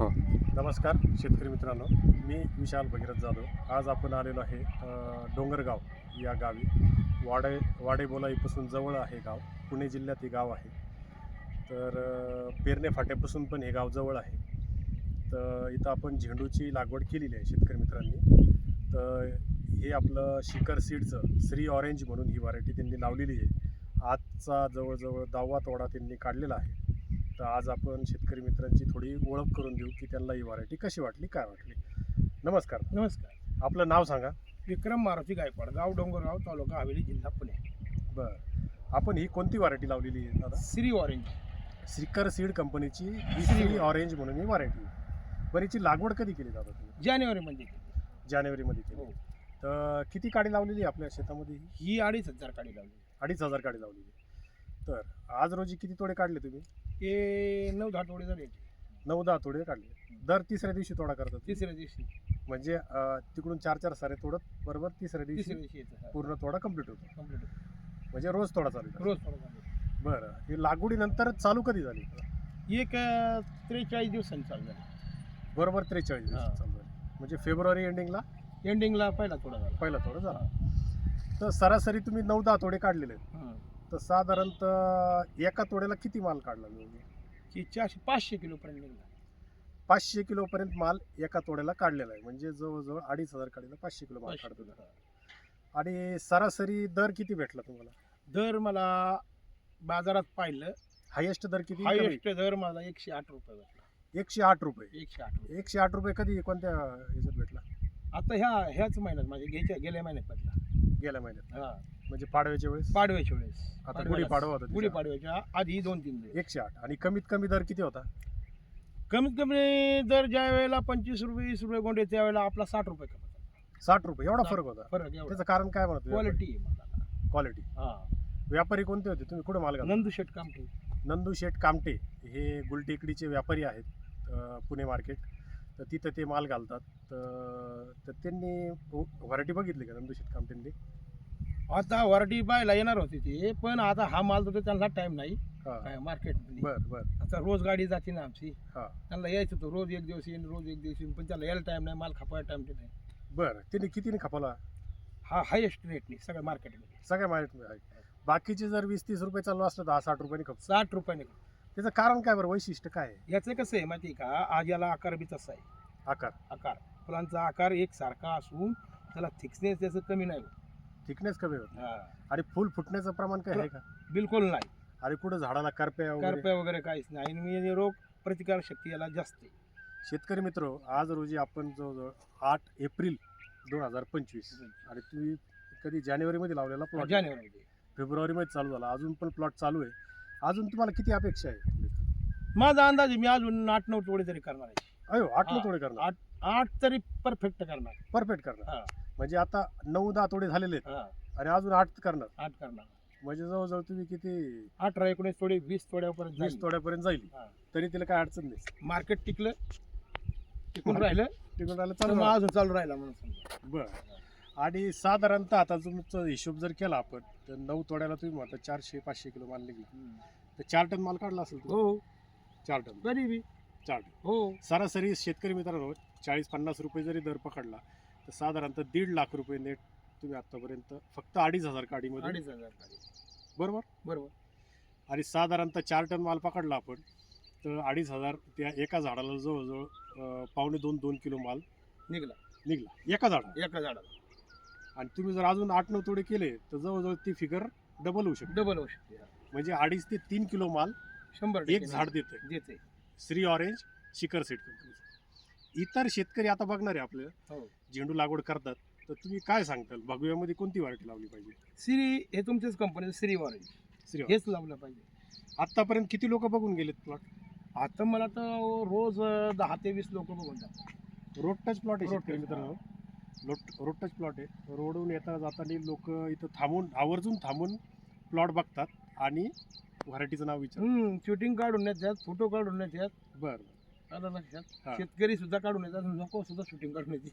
हो. नमस्कार शेतकरी मित्रांनो. मी विशाल भगीरथ जाधव. आज आपण आलेलो आहे डोंगरगाव या गावी. वाडे वाडेबोलाईपासून जवळ आहे गाव. पुणे जिल्ह्यात हे गाव आहे. तर पेरणे फाट्यापासून पण हे गाव जवळ आहे. तर इथं आपण झेंडूची लागवड केलेली आहे शेतकरी मित्रांनी. तर हे आपलं शिखर सीडचं श्री ऑरेंज म्हणून ही व्हरायटी त्यांनी लावलेली आहे. आजचा जवळजवळ दहावा तोडा त्यांनी काढलेला आहे. तर आज आपण शेतकरी मित्रांची थोडी ओळख करून देऊ की त्यांना ही व्हरायटी कशी वाटली काय वाटली. नमस्कार. नमस्कार. आपलं नाव सांगा. विक्रम मारुती गायकवाड गाव डोंगरगाव तालुका हवेली जिल्हा पुणे. बरं. आपण ही कोणती व्हरायटी लावलेली आहे दादा? श्री ऑरेंज सिकर सीड कंपनीची श्री ऑरेंज म्हणून ही व्हरायटी बरं हिची लागवड कधी केली दादा तुम्ही? जानेवारीमध्ये जानेवारीमध्ये केली. हो. तर किती काडी लावलेली आहे आपल्या शेतामध्ये ही? ही अडीच हजार काढी लावली अडीच हजार काडी लावलेली तर आज रोजी किती तोडे काढले तुम्ही? हे नऊ दहा तोडे झाले नऊ दहा तोडे काढले. दर तिसऱ्या दिवशी तोडा करतात? तिसऱ्या दिवशी. म्हणजे अं, तिकडून चार चार सारे तोडत बरोबर तिसऱ्या दिवशी तिसऱ्या दिवशी येतं पूर्ण तोडा कंप्लीट होतो. कंप्लीट म्हणजे रोज तोडा चालू आहे. रोज थोडं झालं बरं. ही लागवडीनंतर चालू कधी झाली? एक अं, त्रेचाळीस दिवसांनी चालू झाली. बरोबर त्रेचाळीस दिवस हा. चालू झाली. म्हणजे फेब्रुवारी एंडिंगला एंडिंगला पहिला थोडा झाला. पहिला तोडा झाला. तर सरासरी तुम्ही नऊ दहा तोडे काढलेले आहेत. हं. तर साधारणतः एका तोड्याला किती माल काढला तुम्ही की चारशे पाचशे किलोपर्यंत निघाला. पाचशे किलो पर्यंत माल एका तोड्याला काढलेला आहे. म्हणजे जवळजवळ अडीच हजार काढीला पाचशे किलो माल काढतो. आणि सरासरी दर किती भेटला तुम्हाला? दर मला बाजारात पाहिलं हायेस्ट दर किती? हायेस्ट दर मला एकशे आठ रुपये भेटला. एकशे आठ रुपये? एकशे आठ रुपये. एकशे आठ रुपये कधी कोणत्या ह्याच्यात भेटला? आता ह्या ह्याच महिन्यात माझ्या घ्यायच्या गेल्या महिन्यात भेटला. गेल्या महिन्यात. हा. म्हणजे पाडव्याच्या वेळेस? पाडव्याच्या वेळेस. आता गुढीपाडवा होता गुढी तिचा. पाडव्याच्या आधी दोन तीन दिवस. एकशे आठ. आणि कमीत कमी दर किती होता? कमीत कमी दर ज्या वेळेला पंचवीस रुपये वीस रुपये गोंडे त्यावेळेला आपला साठ रुपये कमवतात. साठ रुपये. एवढा. फरक होता. फरक एवढा. त्याचं कारण काय म्हणत क्वालिटी आहे क्वालिटी हा. व्यापारी कोणते होते? तुम्ही कुठे माल घालता? नंदू शेट कामठी. नंदू शेठ कामटे हे गुलटेकडीचे व्यापारी आहेत अं, पुणे मार्केट. तर तिथं ते माल घालतात. तर तर त्यांनी व्हरायटी बघितली का नंदू शेठ कामटेंनी आता वराठी पाहायला येणार होती ते पण आता हा माल तर त्यांना टाइम नाही. हां. काय मार्केट बर बर. आता रोज गाडी जाते ना आमची. हां. त्यांना यायचं होतं रोज एक दिवस येईन रोज एक दिवस येईन पण त्याला यायला टाइम नाही माल खापायला टाइम नाही. बरं त्यांनी कितीने खपवला? हा हायेस्ट रेटनी सगळ्या मार्केटमध्ये सगळ्या मार्केटमध्ये आहे. बाकीचे जर वीस तीस रुपये चालू असलं दहा साठ रुपयाने खप साठ रुपयाने त्याचं कारण काय बरं? वैशिष्ट्य काय आहे? याचं कसं आहे माहिती आहे का? आज याला आकार बी तसा आहे. आकार. आकार. फुलांचा आकार एक सारखा असून त्याला थिकनेस त्याचं कमी नाही होत. थिकनेस कमी होतो हा. आणि फुल फुटण्याचं प्रमाण काय आहे का? बिलकुल नाही. आणि कुठं झाडाला करप्या वगैरे? करप्या वगैरे काहीच नाही. आणि रोग प्रतिकार शक्ती याला जास्त आहे. शेतकरी मित्र आज रोजी आपण जवळजवळ आठ एप्रिल दोन हजार पंचवीस आणि तुम्ही कधी जानेवारीमध्ये लावलेला प्लॉट जानेवारीमध्ये. फेब्रुवारीमध्ये चालू झाला. अजून पण प्लॉट चालू आहे. अजून तुम्हाला किती अपेक्षा आहे? माझा अंदाज आहे मी अजून आठ नऊ तोडे तरी करणार आहे. अयो आठ हा, तोडे करणार. आठ आठ तरी परफेक्ट करणार. परफेक्ट करणार. हा. म्हणजे आता नऊ दहा तोडे झालेले आहेत. हा. आणि अजून आठ करणार. आठ करणार. म्हणजे जवळजवळ तुम्ही किती? अठरा एकोणीस तोडे वीस तोड्यापर्यंत वीस तोड्यापर्यंत जाईल हा. तरी तिला काय अडचण नाही. मार्केट टिकलं. टिकून राहिलं. टिकून राहिलं तर चालू मग. अजून चालू राहिला म्हणून समजा. बरं. आणि साधारणतः आता तुमचा हिशोब जर केला आपण तर नऊ तोड्याला तुम्ही म्हणता चारशे पाचशे किलो माल निघला. तर चार टन माल काढला असेल तुम्ही? हो. चार टन. गरीबी. चार टन. हो. सरासरी शेतकरी मित्रांनो चाळीस पन्नास रुपये जरी दर पकडला तर साधारणतः दीड लाख रुपये नेट तुम्ही आतापर्यंत फक्त अडीच हजार काडीमध्ये. अडीच हजार गाडी. बरोबर? बरोबर. आणि साधारणतः चार टन माल पकडला आपण तर अडीच हजार त्या एका झाडाला जवळजवळ अं, पावणे दोन दोन किलो माल निघला. निघला. एका झाडाला. एका झाडाला. आणि तुम्ही जर अजून आठ नऊ तोडे केले तर जवळजवळ ती फिगर डबल होऊ शकते. डबल होऊ शकते म्हणजे अडीच ते तीन किलो माल शंभर एक टक्के झाड देते देते श्री ऑरेंज शिखर सीड कंपनीचं इतर शेतकरी आता बघणार आहे आपलं. हो. झेंडू लागवड करतात. तर तुम्ही काय सांगताल? भगव्यामध्ये कोणती व्हरायटी लावली पाहिजे? श्री हे तुमच्याच कंपनीचं श्री ऑरेंज श्री हेच लावलं पाहिजे. आतापर्यंत किती लोक बघून गेलेत प्लॉट आता मला तर रोज दहा ते वीस लोक बघून जातात. रोड टच प्लॉट आहे मित्रांनो. रोड रोड टच प्लॉट आहे. रोडहून येता जाताना लोक इथं थांबून आवर्जून थांबून प्लॉट बघतात आणि व्हरायटीचं नाव विचार शूटिंग काढून येतात फोटो काढून येतात बरं. शेतकरी सुद्धा काढून येतात लोक सुद्धा शूटिंग काढून येते